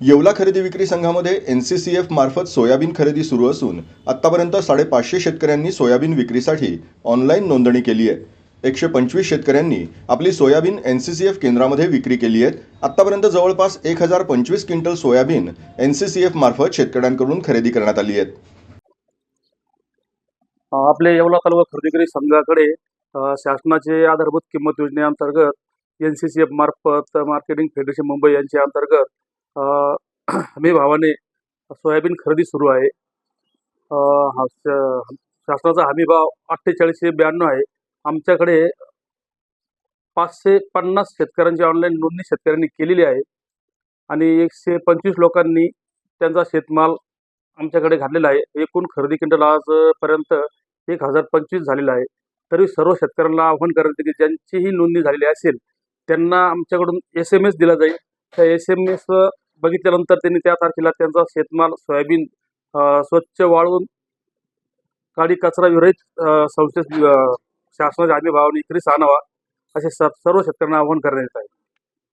येवला खरेदी विक्री संघामध्ये एन सी सी एफ मार्फत सोयाबीन खरेदी सुरू असून आतापर्यंत साडेपाचशे शेतकऱ्यांनी सोयाबीन विक्रीसाठी ऑनलाईन नोंदणी केली आहे. एकशे पंचवीस शेतकऱ्यांनी आपली soybean N C C F केंद्रामध्ये विक्री केली आहे आतापर्यंत जवळपास एक हजार पंचवीस quintal soybean N C C F मार्फत शेतकऱ्यांकडून खरेदी करण्यात आली आहेत. अ, आपले येवला तालुका खरेदीगिरी संघाकडे शासनाचे आधारभूत किंमत योजनेअंतर्गत एन सी सी एफ मार्फत मार्केटिंग फेडरेशन मुंबई यांच्या अंतर्गत हमी भावाने सोयाबीन खरेदी सुरू आहे. हा शासनाचा हमी भाव अठ्ठेचाळीसशे ब्याण्णव आहे. आमच्याकडे पाचशे पन्नास शेतकऱ्यांची ऑनलाईन नोंदणी शेतकऱ्यांनी केलेली आहे. आणि एकशे पंचवीस लोकांनी त्यांचा शेतमाल आमच्याकडे घातलेला आहे. एकूण खरेदी क्विंटल आजपर्यंत एक हजार पंचवीस झालेला आहे. तरी सर्व शेतकऱ्यांना आव्हान करण्यात की ज्यांचीही नोंदणी झालेली असेल त्यांना आमच्याकडून एस एम एस दिला जाईल. त्या एस एम एस बघितल्यानंतर त्यांनी त्या तारखेला त्यांचा शेतमाल सोयाबीन स्वच्छ वाळवून काळी कचरा विरहित अ, संस्थेत शासनाच्या आम्ही भावाने विक्रीस आणावा असे स- सर्व शेतकऱ्यांना आव्हान करण्यात येत आहे.